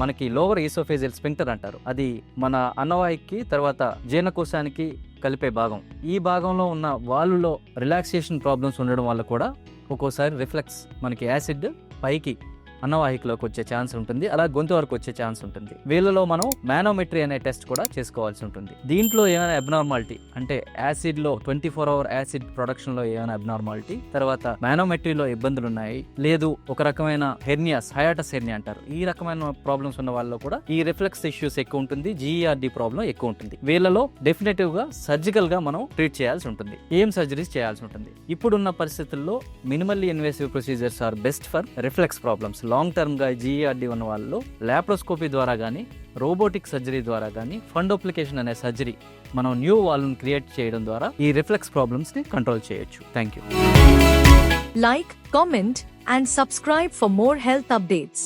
మనకి lower oesophageal sphincter అంటారు. అది మన అన్నవాయికి తర్వాత జీర్ణకోశానికి కలిపే భాగం. ఈ భాగంలో ఉన్న వాలులో రిలాక్సేషన్ ప్రాబ్లమ్స్ ఉండడం వల్ల కూడా ఒక్కోసారి రిఫ్లెక్స్ మనకి యాసిడ్ పైకి అన్నవాహికలోకి వచ్చే ఛాన్స్ ఉంటుంది అలా గొంతు వరకు వచ్చే ఛాన్స్ ఉంటుంది. వీళ్ళలో మనం మ్యానోమెట్రీ అనే టెస్ట్ కూడా చేసుకోవాల్సి ఉంటుంది. దీంట్లో ఏమైనా అబ్నార్మాలిటీ అంటే యాసిడ్లో ట్వంటీ ఫోర్ అవర్ యాసిడ్ ప్రొడక్షన్లో ఏమైనా అబ్నార్మాలిటీ తర్వాత మ్యానోమెట్రీలో ఇబ్బందులు ఉన్నాయి లేదు ఒక రకమైన హెర్నియాస్ హయాటస్ హెర్నియా అంటారు. ఈ రకమైన ప్రాబ్లమ్స్ ఉన్న వాళ్ళలో కూడా ఈ రిఫ్లెక్స్ ఇష్యూస్ ఎక్కువ ఉంటుంది జీఈఆర్డి ప్రాబ్లం ఎక్కువ ఉంటుంది. వీళ్ళలో డెఫినెటివ్గా సర్జికల్గా మనం ట్రీట్ చేయాల్సి ఉంటుంది. ఏం సర్జరీస్ చేయాల్సి ఉంటుంది? ఇప్పుడున్న పరిస్థితుల్లో minimally invasive procedures are best for reflux problems. Long టర్మ్గా GERD ఉన్న వాళ్ళు ల్యాప్రోస్కోపీ ద్వారా కానీ రోబోటిక్ సర్జరీ ద్వారా కానీ ఫండోప్లికేషన్ అనే సర్జరీ మనం న్యూ వాల్ని క్రియేట్ చేయడం ద్వారా ఈ రిఫ్లెక్స్ ప్రాబ్లమ్స్ని కంట్రోల్ చేయొచ్చు. Thank you like comment and subscribe for more health updates